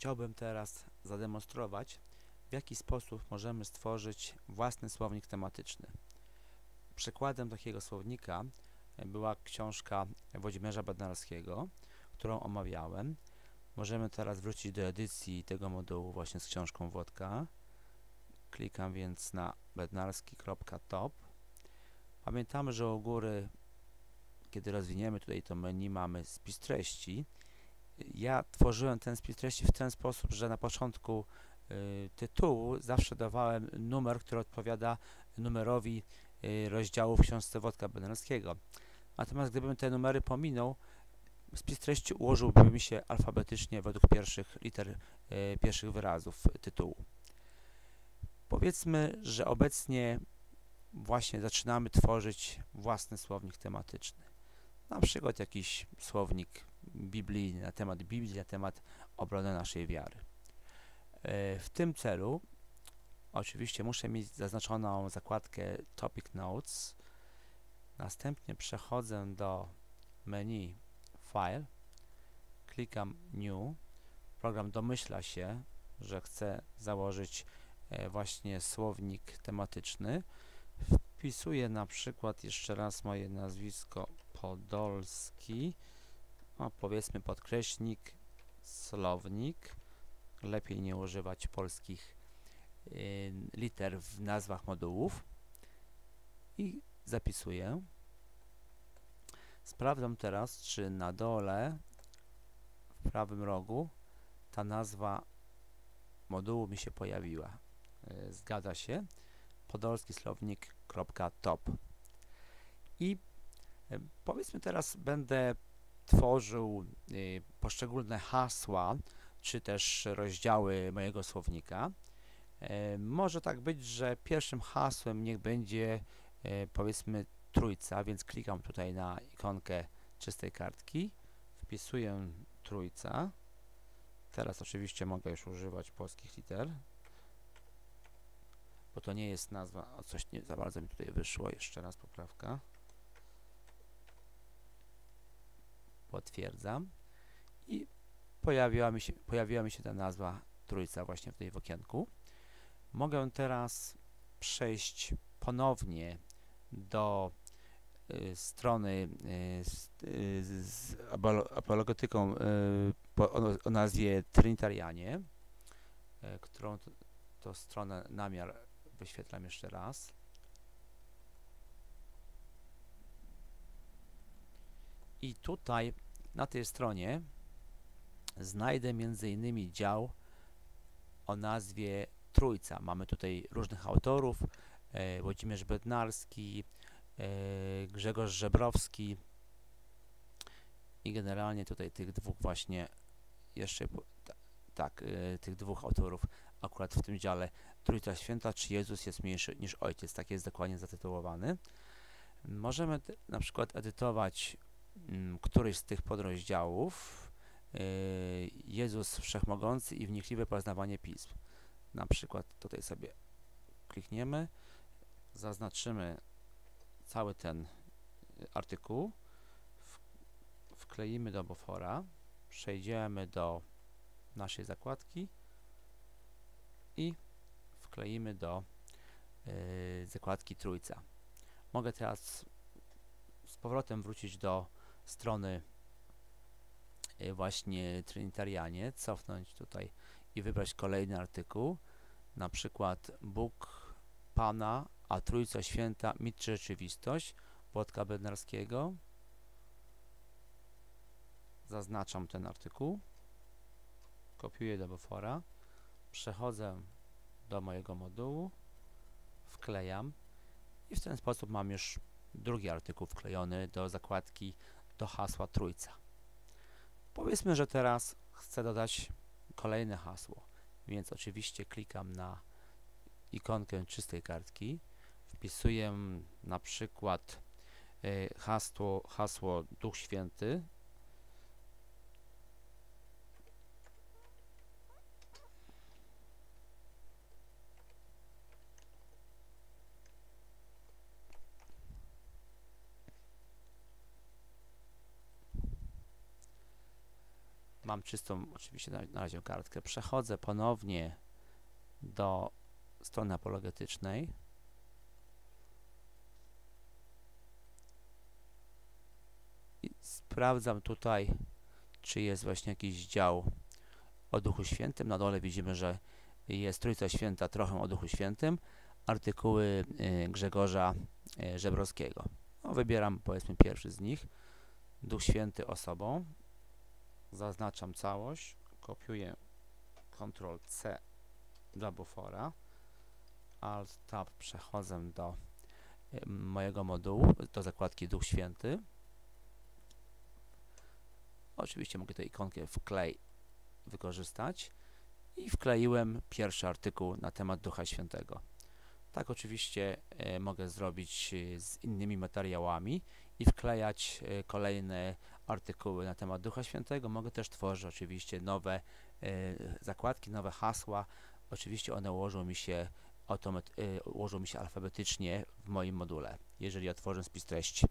chciałbym teraz zademonstrować, w jaki sposób możemy stworzyć własny słownik tematyczny. Przykładem takiego słownika była książka Włodzimierza Bednarskiego, którą omawiałem. Możemy teraz wrócić do edycji tego modułu właśnie z książką Włodka. Klikam więc na bednarski.top. Pamiętamy, że u góry, kiedy rozwiniemy tutaj to menu, mamy spis treści. Ja tworzyłem ten spis treści w ten sposób, że na początku y, tytułu zawsze dawałem numer, który odpowiada numerowi y, rozdziału w książce Wodka Bednarskiego. Natomiast gdybym te numery pominął, spis treści ułożyłby mi się alfabetycznie według pierwszych liter, y, pierwszych wyrazów tytułu. Powiedzmy, że obecnie właśnie zaczynamy tworzyć własny słownik tematyczny. Na przykład jakiś słownik biblijny na temat Biblii, na temat obrony naszej wiary. E, w tym celu oczywiście muszę mieć zaznaczoną zakładkę Topic Notes. Następnie przechodzę do menu File, klikam New. Program domyśla się, że chcę założyć E, właśnie słownik tematyczny. Wpisuję na przykład jeszcze raz moje nazwisko Podolski, powiedzmy podkreśnik, słownik. Lepiej nie używać polskich y, liter w nazwach modułów i zapisuję. Sprawdzam teraz, czy na dole w prawym rogu ta nazwa modułu mi się pojawiła. E, zgadza się, podolski słownik.top i e, powiedzmy teraz będę tworzył e, poszczególne hasła, czy też rozdziały mojego słownika. Może tak być, że pierwszym hasłem niech będzie powiedzmy trójca, więc klikam tutaj na ikonkę czystej kartki, wpisuję trójca. Teraz oczywiście mogę już używać polskich liter, bo to nie jest nazwa, o coś nie za bardzo mi tutaj wyszło, jeszcze raz poprawka. Potwierdzam i pojawiła mi się, pojawiła mi się ta nazwa trójca właśnie tutaj w okienku. Mogę teraz przejść ponownie do y, strony y, z, y, z apologetyką y, o, nazwie Trinitarianie, y, którą to, to stronę namiar wyświetlam jeszcze raz. I tutaj na tej stronie znajdę m.in. dział o nazwie Trójca. Mamy tutaj różnych autorów, e, Włodzimierz Bednarski, e, Grzegorz Żebrowski i generalnie tutaj tych dwóch właśnie jeszcze tak, e, tych dwóch autorów akurat w tym dziale Trójca Święta, czy Jezus jest mniejszy niż Ojciec, tak jest dokładnie zatytułowany. Możemy na przykład edytować któryś z tych podrozdziałów yy, Jezus Wszechmogący i wnikliwe poznawanie Pism. Na przykład tutaj sobie klikniemy, zaznaczymy cały ten artykuł, wkleimy do bofora, przejdziemy do naszej zakładki i wkleimy do yy, zakładki trójca. Mogę teraz z powrotem wrócić do strony yy, właśnie Trinitarianie, cofnąć tutaj i wybrać kolejny artykuł, na przykład Bóg Pana, a Trójca Święta, mit czy rzeczywistość, Włodka Bednarskiego. Zaznaczam ten artykuł, kopiuję do bufora, przechodzę do mojego modułu, wklejam. I w ten sposób mam już drugi artykuł wklejony do zakładki do hasła trójca. Powiedzmy, że teraz chcę dodać kolejne hasło, więc oczywiście klikam na ikonkę czystej kartki, wpisuję na przykład y, hasło, hasło Duch Święty mam czystą oczywiście na, na razie kartkę. Przechodzę ponownie do strony apologetycznej. I sprawdzam tutaj, czy jest właśnie jakiś dział o Duchu Świętym. Na dole widzimy, że jest Trójca Święta trochę o Duchu Świętym. Artykuły y, Grzegorza y, Żebrowskiego. No, wybieram powiedzmy pierwszy z nich. Duch Święty osobą. Zaznaczam całość. Kopiuję Ctrl C dla bufora. Alt Tab przechodzę do y, mojego modułu, do zakładki Duch Święty. Oczywiście mogę tę ikonkę wklej wykorzystać i wkleiłem pierwszy artykuł na temat Ducha Świętego. Tak oczywiście e, mogę zrobić e, z innymi materiałami i wklejać e, kolejne artykuły na temat Ducha Świętego. Mogę też tworzyć oczywiście nowe zakładki, nowe hasła. Oczywiście one ułożą mi się ułożą mi się alfabetycznie w moim module, jeżeli otworzę spis treści.